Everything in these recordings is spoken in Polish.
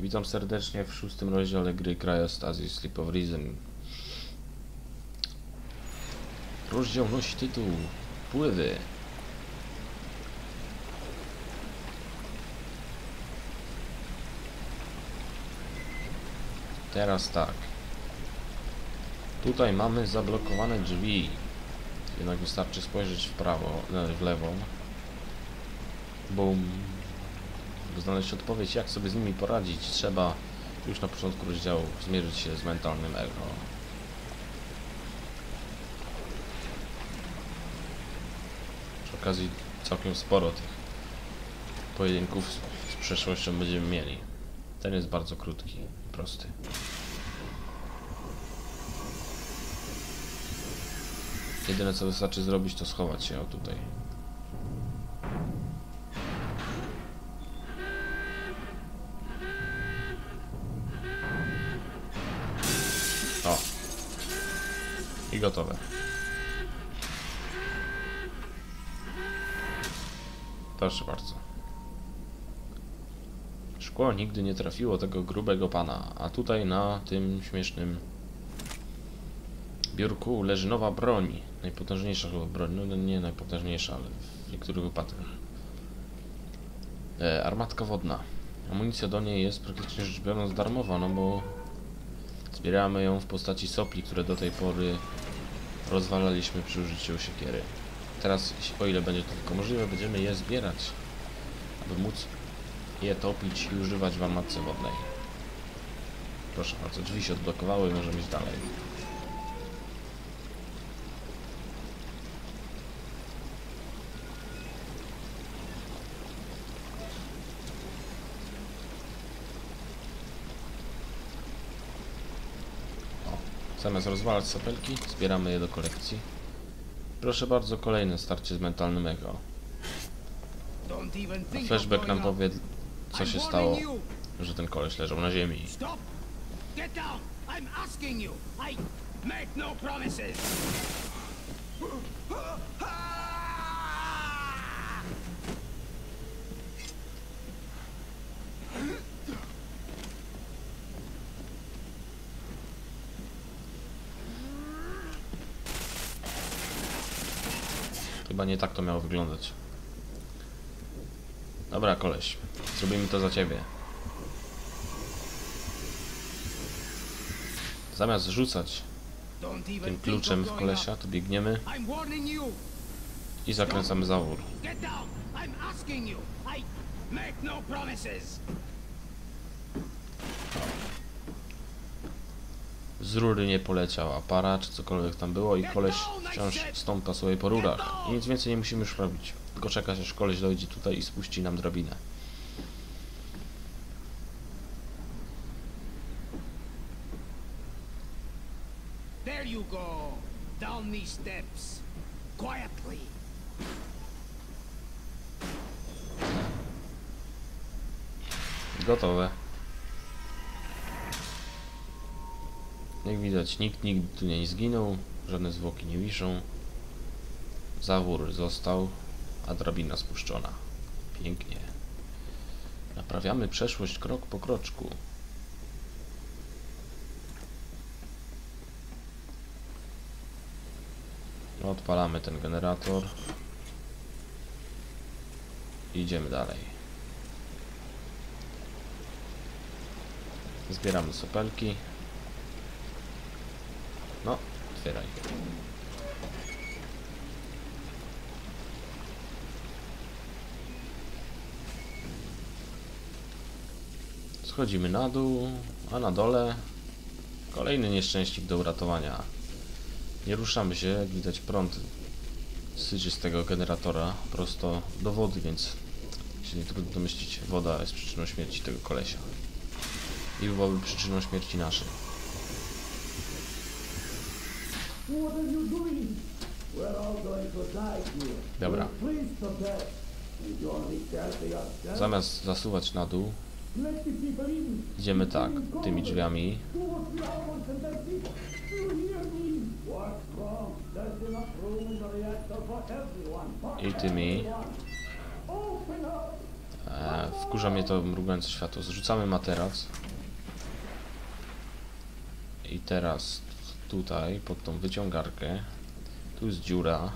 Witam serdecznie w szóstym rozdziale gry Cryostasis Sleep of Reason. Rozdział nosi tytuł Pływy. Teraz tak. Tutaj mamy zablokowane drzwi. Jednak wystarczy spojrzeć w prawo, e, w lewo. Bum. By znaleźć odpowiedź, jak sobie z nimi poradzić, trzeba już na początku rozdziału zmierzyć się z mentalnym ego. Przy okazji całkiem sporo tych pojedynków z przeszłością będziemy mieli. Ten jest bardzo krótki, prosty. Jedyne co wystarczy zrobić to schować się o tutaj. Gotowe. Proszę bardzo. Szkło nigdy nie trafiło tego grubego pana, a tutaj na tym śmiesznym biurku leży nowa broń. Najpotężniejsza chyba broń. No nie najpotężniejsza, ale w niektórych wypadkach. E, armatka wodna. Amunicja do niej jest praktycznie rzecz biorąc darmowa, no bo zbieramy ją w postaci sopli, które do tej pory rozwalaliśmy przy użyciu siekiery. Teraz, o ile będzie to tylko możliwe, będziemy je zbierać, aby móc je topić i używać w armatce wodnej. Proszę bardzo, drzwi się odblokowały, możemy iść dalej. O, zamiast rozwalać sopelki, zbieramy je do kolekcji. Proszę bardzo, kolejne starcie z mentalnym ego. Of Flashback nam powie, co się stało, że ten koleś leżał na ziemi. Make no promises! Chyba nie tak to miało wyglądać. Dobra, koleś. Zrobimy to za ciebie. Zamiast rzucać tym kluczem w kolesia, to biegniemy i zakręcamy zawór. Get down! I'm asking you! I make no promises! Z rury nie poleciał aparat, czy cokolwiek tam było i koleś wciąż stąpa sobie po rurach. I nic więcej nie musimy już robić. Tylko czekać, aż koleś dojdzie tutaj i spuści nam drabinę. There you go! Down these steps! Quietly! Gotowe. Jak widać, nikt nigdy tu nie zginął, żadne zwłoki nie wiszą. Zawór został, a drabina spuszczona. Pięknie. Naprawiamy przeszłość krok po kroczku. Odpalamy ten generator. Idziemy dalej. Zbieramy sopelki. No, otwieraj. Schodzimy na dół, a na dole kolejny nieszczęśnik do uratowania. Nie ruszamy się, jak widać prąd syczy z tego generatora prosto do wody, więc się nie trudno domyślić, woda jest przyczyną śmierci tego kolesia i byłaby przyczyną śmierci naszej. Yourself. Zamiast zasuwać na dół, idziemy tak, tymi drzwiami. I tymi. E, wkurza mnie to mrugające światło. Zrzucamy materac. I teraz tutaj, pod tą wyciągarkę. Tu jest dziura.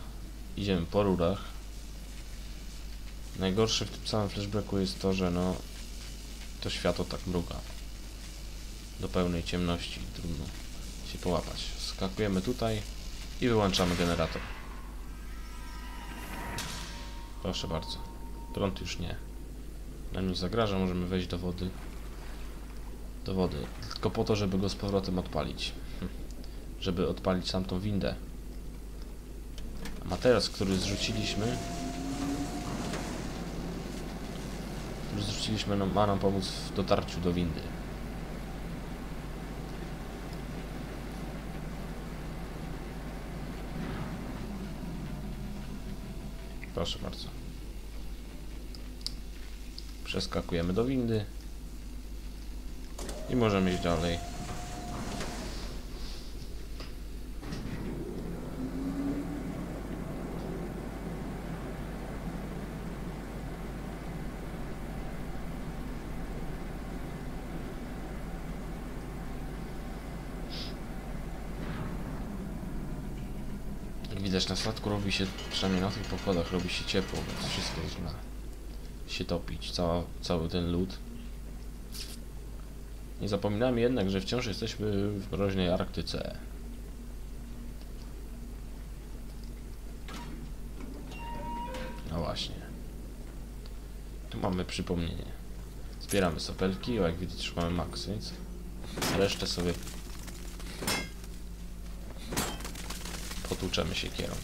Idziemy po rurach. Najgorsze w tym całym flashbacku jest to, że no to światło tak mruga. Do pełnej ciemności. Trudno się połapać. Skakujemy tutaj i wyłączamy generator. Proszę bardzo. Prąd już nie. Nam nie zagraża, możemy wejść do wody. Do wody. Tylko po to, żeby go z powrotem odpalić. Żeby odpalić sam tą windę. A materac, który zrzuciliśmy... Który zrzuciliśmy, no, ma nam pomóc w dotarciu do windy. Proszę bardzo. Przeskakujemy do windy. I możemy iść dalej. Jak widać na statku robi się, przynajmniej na tych pokładach robi się ciepło, więc wszystko zaczyna się topić, cała, cały ten lód. Nie zapominamy jednak, że wciąż jesteśmy w mroźnej Arktyce. No właśnie. Tu mamy przypomnienie. Zbieramy sopelki, o jak widzicie mamy max, więc resztę sobie potłuczemy się kierą.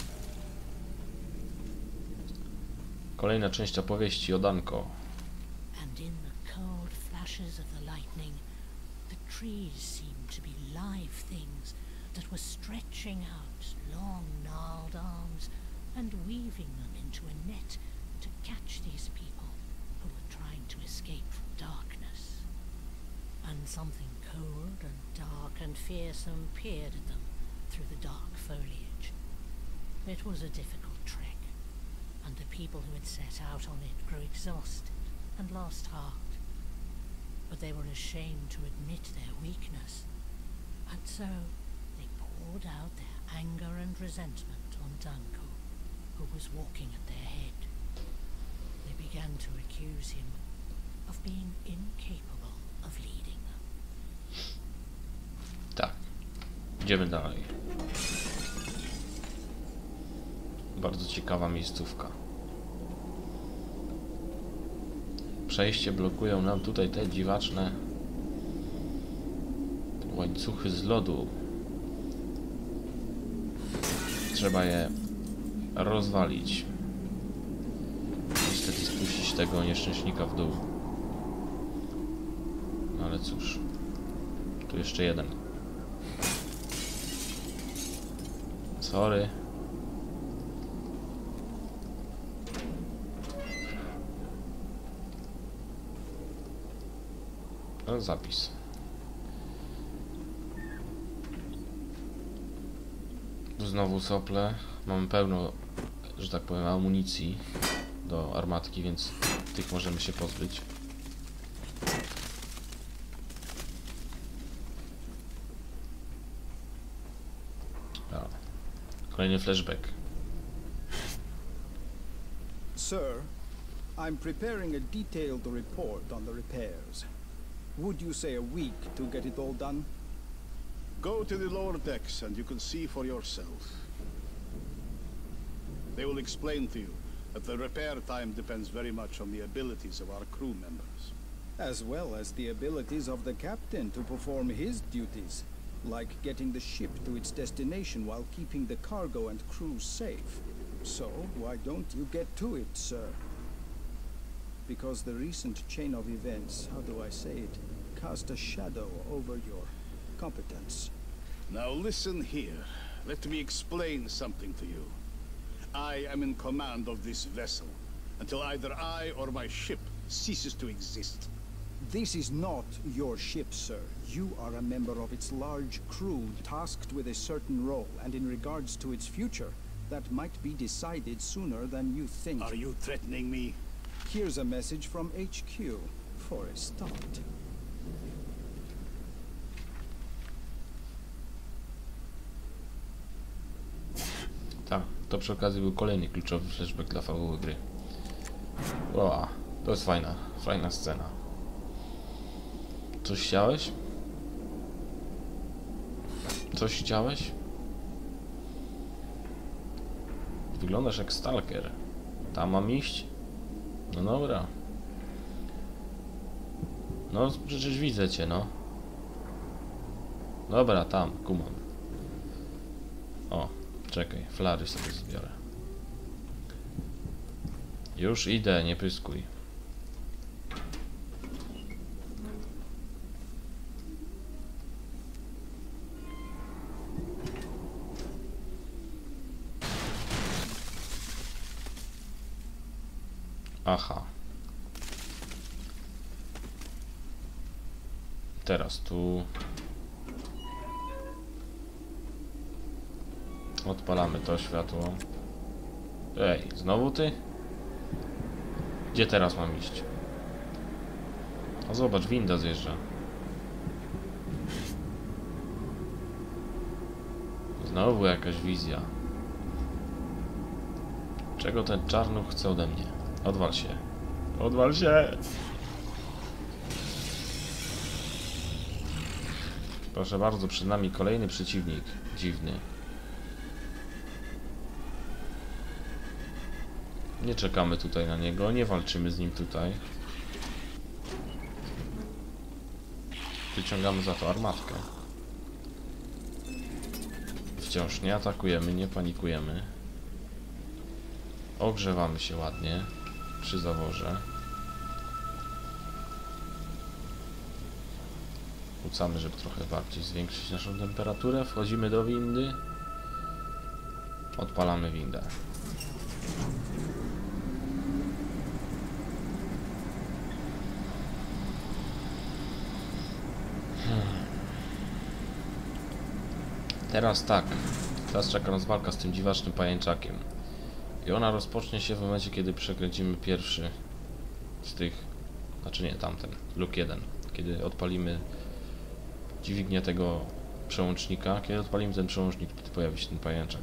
Kolejna część opowieści o Danko. and in the cold flashes of the lightning, the trees seemed to be live things that were stretching out long gnarled arms and weaving them into a net to catch these people who were trying to escape from darkness. And something cold and dark and fearsome peered at them through the dark foliage. It was a difficult trek, and the people who had set out on it grew exhausted and lost heart. But they were ashamed to admit their weakness, and so they poured out their anger and resentment on Danko, who was walking at their head. They began to accuse him of being incapable of leading them. Tak. Idziemy dalej. Bardzo ciekawa miejscówka. Przejście blokują nam tutaj te dziwaczne łańcuchy z lodu. Trzeba je rozwalić. Niestety spuścić tego nieszczęśnika w dół. No ale cóż. Tu jeszcze jeden. Sorry. No, zapis. Znowu sople. Mamy pełno, że tak powiem, amunicji do armatki, więc tych możemy się pozbyć. Kolejny flashback. Sir, I'm preparing a detailed report on the repairs. Would you say a week to get it all done? Go to the lower decks and you can see for yourself. They will explain to you that the repair time depends very much on the abilities of our crew members. As well as the abilities of the captain to perform his duties, like getting the ship to its destination while keeping the cargo and crew safe. So, why don't you get to it, sir? Because the recent chain of events, how do I say it, cast a shadow over your competence. Now listen here. Let me explain something to you. I am in command of this vessel until either I or my ship ceases to exist. This is not your ship, sir. You are a member of its large crew tasked with a certain role, and in regards to its future, that might be decided sooner than you think. Are you threatening me? Here's a message from HQ, for a start. Tak, to przy okazji był kolejny kluczowy flashback dla fabuły gry. Wow, to jest fajna, fajna scena. Coś chciałeś? Coś chciałeś? Wyglądasz jak stalker. Tam mam iść? No dobra. No przecież widzę cię, no. Dobra, tam, kumam. O, czekaj, flary sobie zbiorę. Już idę, nie pyskuj. Teraz tu. Odpalamy to światło. Ej, znowu ty? Gdzie teraz mam iść? A zobacz, winda zjeżdża. Znowu jakaś wizja. Czego ten czarnuch chce ode mnie? Odwal się. Odwal się! Proszę bardzo, przed nami kolejny przeciwnik. Dziwny. Nie czekamy tutaj na niego, nie walczymy z nim tutaj. Wyciągamy za to armatkę. Wciąż nie atakujemy, nie panikujemy. Ogrzewamy się ładnie przy zaworze. Kłócamy, żeby trochę bardziej zwiększyć naszą temperaturę. Wchodzimy do windy. Odpalamy windę. Teraz tak. Teraz czeka nas walka z tym dziwacznym pajęczakiem. I ona rozpocznie się w momencie, kiedy przekręcimy pierwszy z tych... Znaczy nie, tamten. Luke 1. Kiedy odpalimy dźwignię tego przełącznika. Kiedy odpalimy ten przełącznik, wtedy pojawi się ten pajęczak.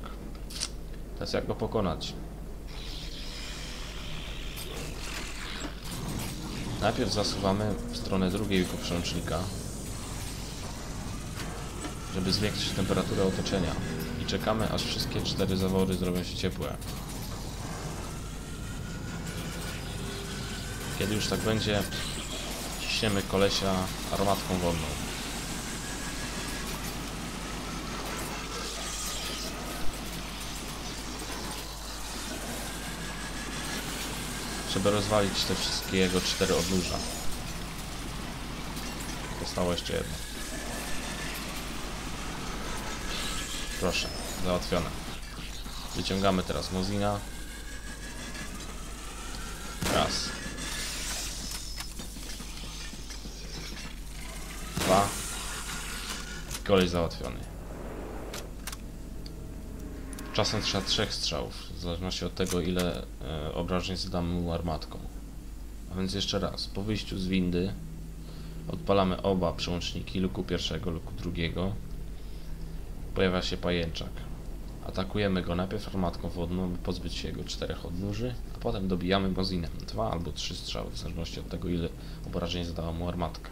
Teraz jak go pokonać? Najpierw zasuwamy w stronę drugiego przełącznika, żeby zwiększyć temperaturę otoczenia i czekamy aż wszystkie cztery zawory zrobią się ciepłe. Kiedy już tak będzie, ciśniemy kolesia armatką wodną. Żeby rozwalić te wszystkie jego cztery odnóża. Zostało jeszcze jedno. Proszę, załatwione. Wyciągamy teraz Mozina. Raz. Dwa. Kolej załatwiony. Czasem trzeba trzech strzałów, w zależności od tego ile e, obrażeń zadamy mu armatką. A więc jeszcze raz, po wyjściu z windy odpalamy oba przełączniki, luku pierwszego, luku drugiego. Pojawia się pajęczak. Atakujemy go najpierw armatką wodną, by pozbyć się jego czterech odnóży, a potem dobijamy mozinem. Dwa albo trzy strzały, w zależności od tego ile obrażeń zadała mu armatka.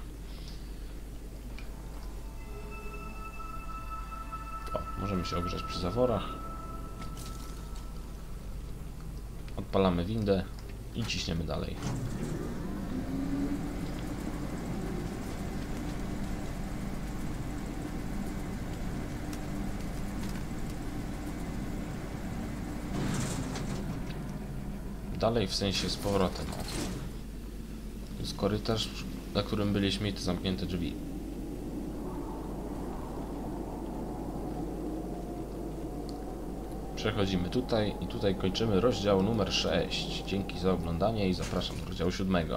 O, możemy się ogrzać przy zaworach. Odpalamy windę i ciśniemy dalej. Dalej w sensie z powrotem. To jest korytarz, na którym byliśmy i te zamknięte drzwi. Przechodzimy tutaj i tutaj kończymy rozdział numer 6. Dzięki za oglądanie i zapraszam do rozdziału 7.